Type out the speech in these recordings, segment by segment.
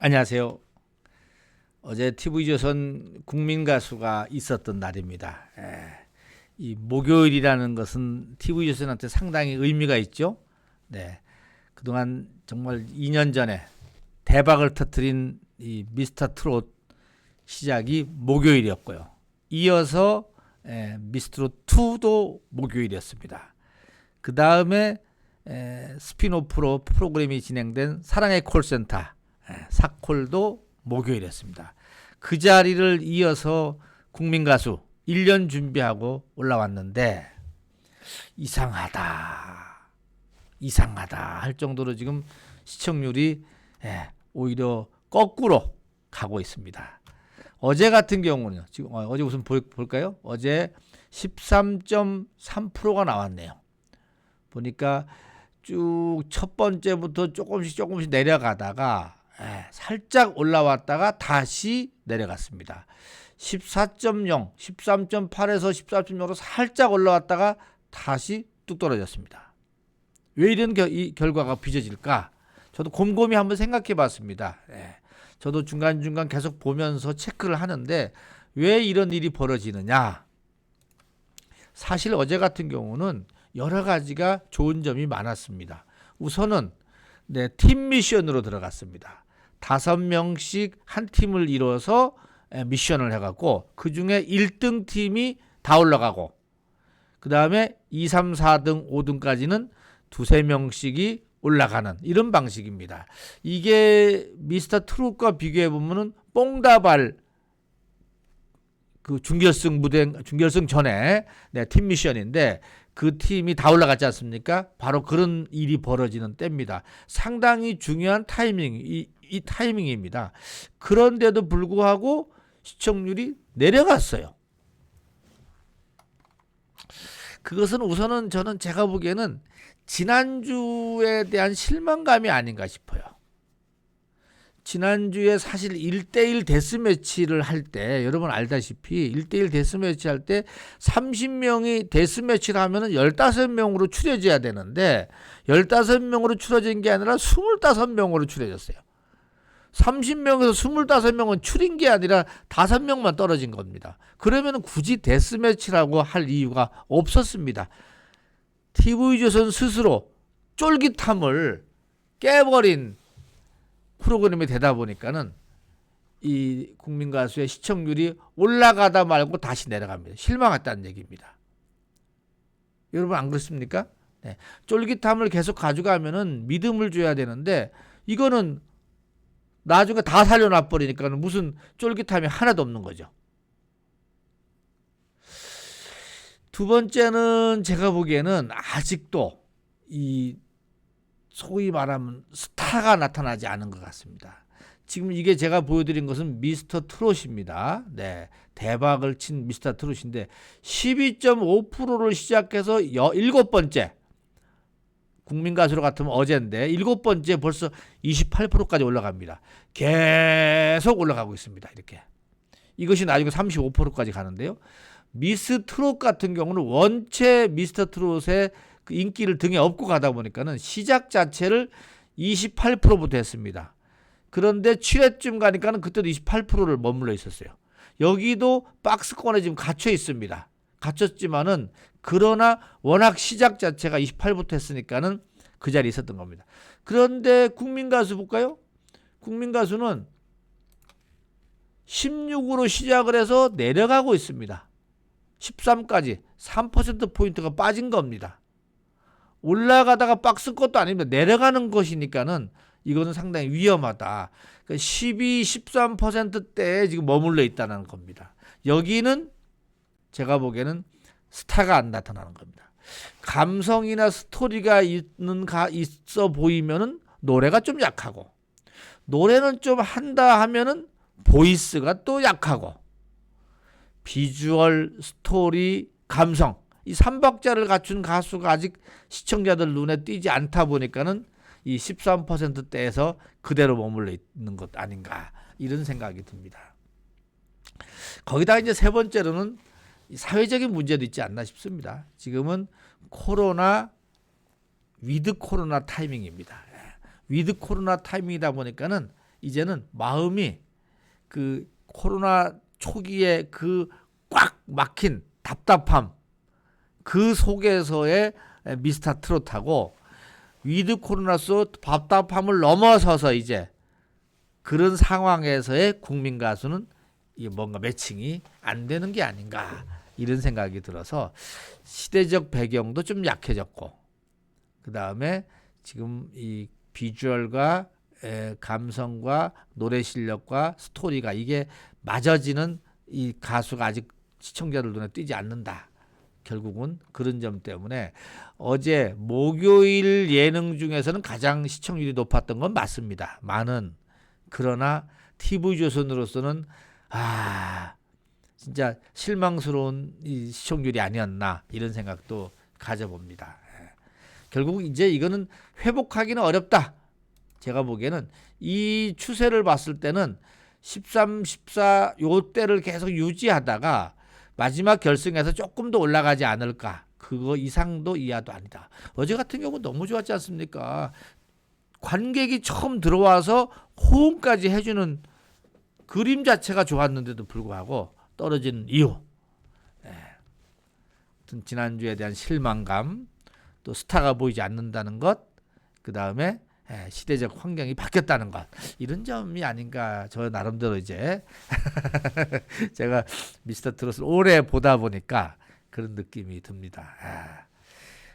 안녕하세요. 어제 TV조선 국민가수가 있었던 날입니다. 예, 이 목요일이라는 것은 TV조선한테 상당히 의미가 있죠. 네. 그동안 정말 2년 전에 대박을 터뜨린 이 미스터 트롯 시작이 목요일이었고요. 이어서 예, 미스트롯 2도 목요일이었습니다. 그 다음에 스피노프로 프로그램이 진행된 사랑의 콜센터 예, 사콜도 목요일이었습니다. 그 자리를 이어서 국민가수 1년 준비하고 올라왔는데 이상하다. 이상하다 할 정도로 지금 시청률이 예, 오히려 거꾸로 가고 있습니다. 어제 같은 경우는 지금 어, 어제 무슨 볼, 볼까요? 어제 13.3%가 나왔네요. 보니까 쭉 첫 번째부터 조금씩 조금씩 내려가다가 예, 살짝 올라왔다가 다시 내려갔습니다. 14.0, 13.8에서 14.0으로 살짝 올라왔다가 다시 뚝 떨어졌습니다. 왜 이런 겨, 이 결과가 빚어질까? 저도 곰곰이 한번 생각해 봤습니다. 예. 저도 중간중간 계속 보면서 체크를 하는데 왜 이런 일이 벌어지느냐? 사실 어제 같은 경우는 여러 가지가 좋은 점이 많았습니다. 우선은 네, 팀 미션으로 들어갔습니다. 다섯 명씩 한 팀을 이뤄서 미션을 해갖고 그 중에 1등 팀이 다 올라가고 그 다음에 2, 3, 4등, 5등까지는 두세 명씩이 올라가는 이런 방식입니다. 이게 미스터 트롯과 비교해 보면은 뽕다발 그 준결승 무대 준결승 전에 네, 팀 미션인데 그 팀이 다 올라갔지 않습니까? 바로 그런 일이 벌어지는 때입니다. 상당히 중요한 타이밍 이, 이 타이밍입니다. 그런데도 불구하고 시청률이 내려갔어요. 그것은 우선은 저는 제가 보기에는 지난주에 대한 실망감이 아닌가 싶어요. 지난주에 사실 1대1 데스매치를 할 때 여러분 알다시피 1대1 데스매치 할 때 30명이 데스매치를 하면은 15명으로 추려져야 되는데 15명으로 추려진 게 아니라 25명으로 추려졌어요. 30명에서 25명은 추린 게 아니라 5명만 떨어진 겁니다. 그러면 굳이 데스매치라고 할 이유가 없었습니다. TV조선 스스로 쫄깃함을 깨버린 프로그램이 되다 보니까는 이 국민 가수의 시청률이 올라가다 말고 다시 내려갑니다. 실망했다는 얘기입니다. 여러분 안 그렇습니까? 네. 쫄깃함을 계속 가져가면은 믿음을 줘야 되는데 이거는 나중에 다 살려놔 버리니까는 무슨 쫄깃함이 하나도 없는 거죠. 두 번째는 제가 보기에는 아직도 이 소위 말하면 스타가 나타나지 않은 것 같습니다. 지금 이게 제가 보여드린 것은 미스터 트롯입니다. 네. 대박을 친 미스터 트롯인데 12.5%를 시작해서 일곱 번째 국민 가수로 같으면 어제인데 일곱 번째 벌써 28%까지 올라갑니다. 계속 올라가고 있습니다. 이렇게. 이것이 나중에 35%까지 가는데요. 미스 트롯 같은 경우는 원체 미스터 트롯의 그 인기를 등에 업고 가다 보니까는 시작 자체를 28%부터 했습니다. 그런데 7회쯤 가니까는 그때도 28%를 머물러 있었어요. 여기도 박스권에 지금 갇혀 있습니다. 갇혔지만은 그러나 워낙 시작 자체가 28부터 했으니까는 그 자리에 있었던 겁니다. 그런데 국민 가수 볼까요? 국민 가수는 16으로 시작을 해서 내려가고 있습니다. 13까지 3%포인트가 빠진 겁니다. 올라가다가 박스 것도 아닙니다. 내려가는 것이니까는 이거는 상당히 위험하다. 그러니까 12, 13%대에 지금 머물러 있다는 겁니다. 여기는 제가 보기에는 스타가 안 나타나는 겁니다. 감성이나 스토리가 있는 가 있어 보이면은 노래가 좀 약하고 노래는 좀 한다 하면은 보이스가 또 약하고 비주얼, 스토리, 감성 이 삼박자를 갖춘 가수가 아직 시청자들 눈에 띄지 않다 보니까는 이 13%대에서 그대로 머물러 있는 것 아닌가 이런 생각이 듭니다. 거기다 이제 세 번째로는 사회적인 문제도 있지 않나 싶습니다. 지금은 코로나 위드 코로나 타이밍입니다. 예. 위드 코로나 타이밍이다 보니까는 이제는 마음이 그 코로나 초기에 그 꽉 막힌 답답함 그 속에서의 미스터 트롯하고 위드 코로나스 답답함을 넘어서서 이제 그런 상황에서의 국민 가수는 이게 뭔가 매칭이 안 되는 게 아닌가 이런 생각이 들어서 시대적 배경도 좀 약해졌고 그 다음에 지금 이 비주얼과 에, 감성과 노래 실력과 스토리가 이게 맞아지는 이 가수가 아직 시청자들 눈에 띄지 않는다. 결국은 그런 점 때문에 어제 목요일 예능 중에서는 가장 시청률이 높았던 건 맞습니다. 많은 그러나 TV 조선으로서는 아 진짜 실망스러운 이 시청률이 아니었나 이런 생각도 가져봅니다. 예. 결국 이제 이거는 회복하기는 어렵다. 제가 보기에는 이 추세를 봤을 때는 13, 14 요 때를 계속 유지하다가 마지막 결승에서 조금 더 올라가지 않을까. 그거 이상도 이하도 아니다. 어제 같은 경우 너무 좋았지 않습니까? 관객이 처음 들어와서 호응까지 해주는 그림 자체가 좋았는데도 불구하고 떨어지는 이유. 예. 아무튼 지난주에 대한 실망감, 또 스타가 보이지 않는다는 것, 그 다음에 예, 시대적 환경이 바뀌었다는 것 이런 점이 아닌가 저 나름대로 이제 제가 미스터 트롯을 오래 보다 보니까 그런 느낌이 듭니다. 아,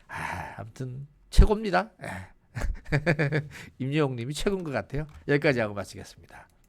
아, 아무튼 최고입니다. 예. 임영웅님이 최고인 것 같아요. 여기까지 하고 마치겠습니다.